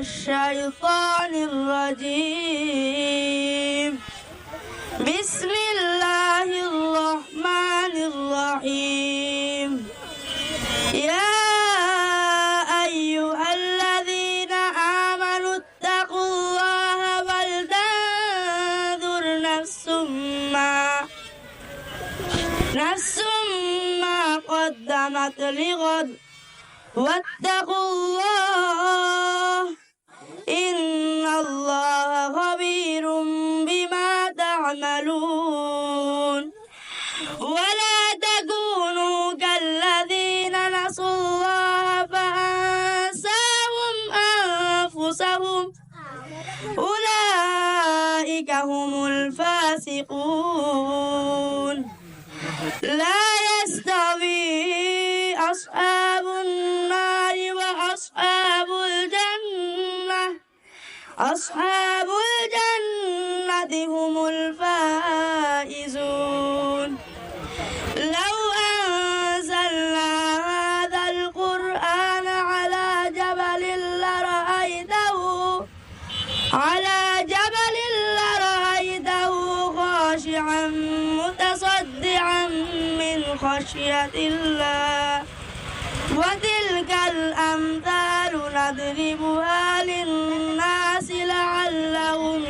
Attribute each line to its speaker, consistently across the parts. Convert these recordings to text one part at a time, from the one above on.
Speaker 1: الشيطان الرجيم. بسم الله الرحمن الرحيم. يا أيها الذين آمنوا اتقوا الله ولتنظر نفس ما نفس ما قدمت لغد. واتقوا الله الله خبير بما تعملون. ولا تكونوا كالذين نسوا الله فأنساهم أنفسهم. أولئك هم الفاسقون. أصحاب الجنة هم الفائزون. لو أنزلنا هذا القرآن على جبل لرأيته على جبل لرأيته خاشعا متصدعا من خشية الله. وتلك الأمثال نضربها لعلهم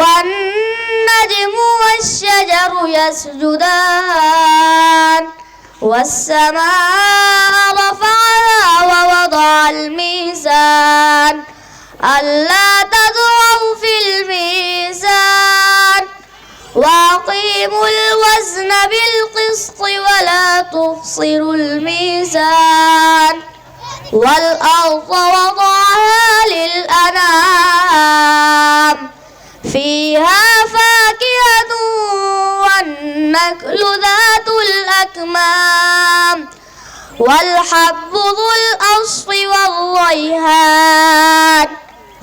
Speaker 2: والنجم والشجر يسجدان والسماء رفعها ووضع الميزان ألا تطغوا في الميزان وأقيموا الوزن بالقسط ولا تخسروا الميزان والأرض وضعها للأنام الأكمام والحب ذو الأصف والريحان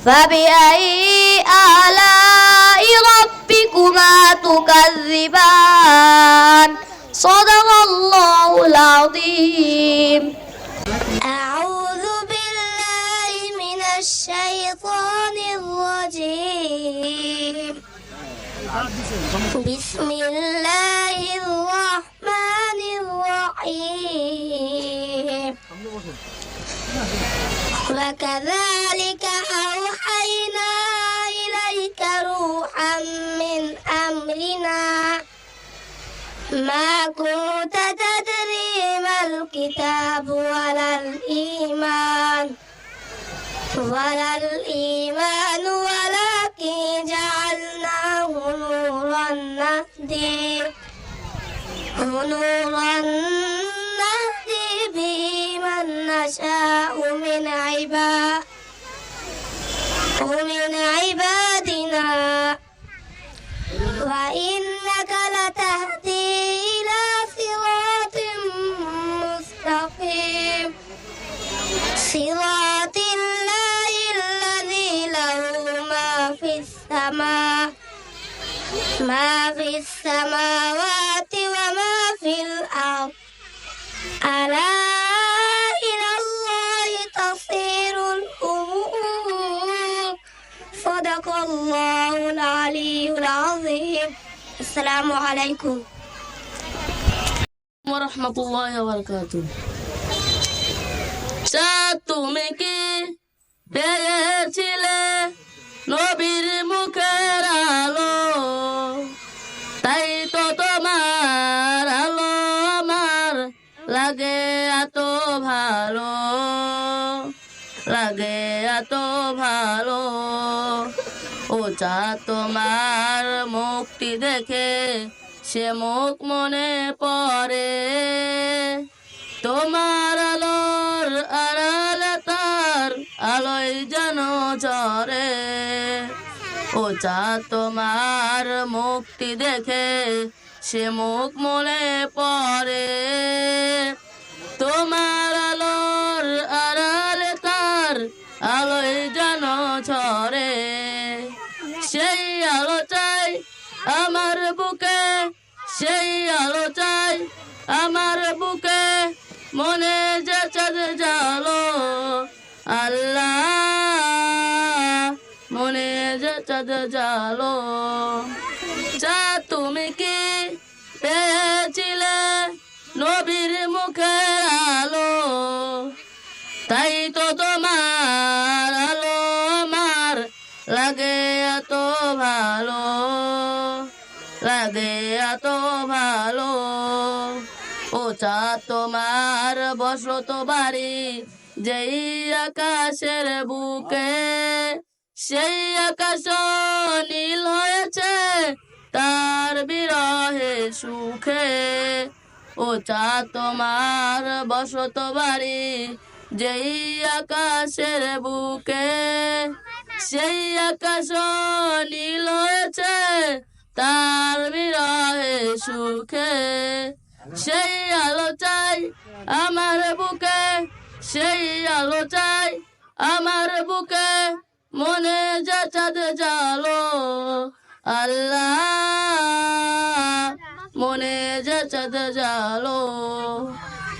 Speaker 2: فبأي آلاء ربكما تكذبان؟ صدق الله العظيم. أعوذ بالله من الشيطان الرجيم. بسم الله وكذلك أوحينا إليك روحا من أمرنا. ما كنت تدري ما الكتاب ولا الإيمان. ولا الإيمان ولكن جعلناه نورا نهدي. نورا نشاء من عباد ومن عبادنا. وإنك لتهدي إلى صراط مستقيم. صراط الله الذي له ما في السماء ما في السماوات وما في الأرض. ألا
Speaker 1: আসসালামু আলাইকুম। রহমতুল্লাহ বরকাত তুমি কি পেয়েছিলে নবীর ও চা তোমার মুক্তি দেখে
Speaker 3: সে মুখ মনে পড়ে। তোমার আলোর আড়ালে তার আলোয় যেন চরে ও চা তোমার মুক্তি দেখে সে মুখ মনে পড়ে। তোমার আলোর আড়ালে তার আলোয় চাই, আমার বুকে মনে যে চাঁদ জালো। আল্লাহ, মনে যে চাঁদ জালো। যা তুমি কি পেয়েছিলে নবীর মুখে আলো? তাই তো তো ও চা তোমার বসত বাড়ি, যেই আকাশের বুকে, সেই আকাশ নীল হয়েছে তার বিরহে সুখে। ও চা তোমার বসত বাড়ি, যেই আকাশের বুকে, সেই আকাশ নীল হয়েছে তার বিরহে সুখে। সেই আলো চাই আমার বুকে, সেই আলো চাই আমার বুকে, মনে যা চাঁদ জালো। আল্লাহ, মনে যা চাঁদ জালো।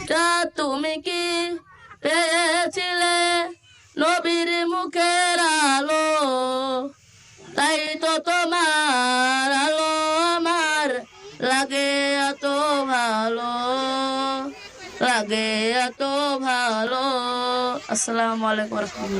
Speaker 3: তা তুমি কি পেয়েছিলে নবীর মুখের আলো? তাই তো তোমার ভালো লাগে এত ভালো। আসসালামু আলাইকুম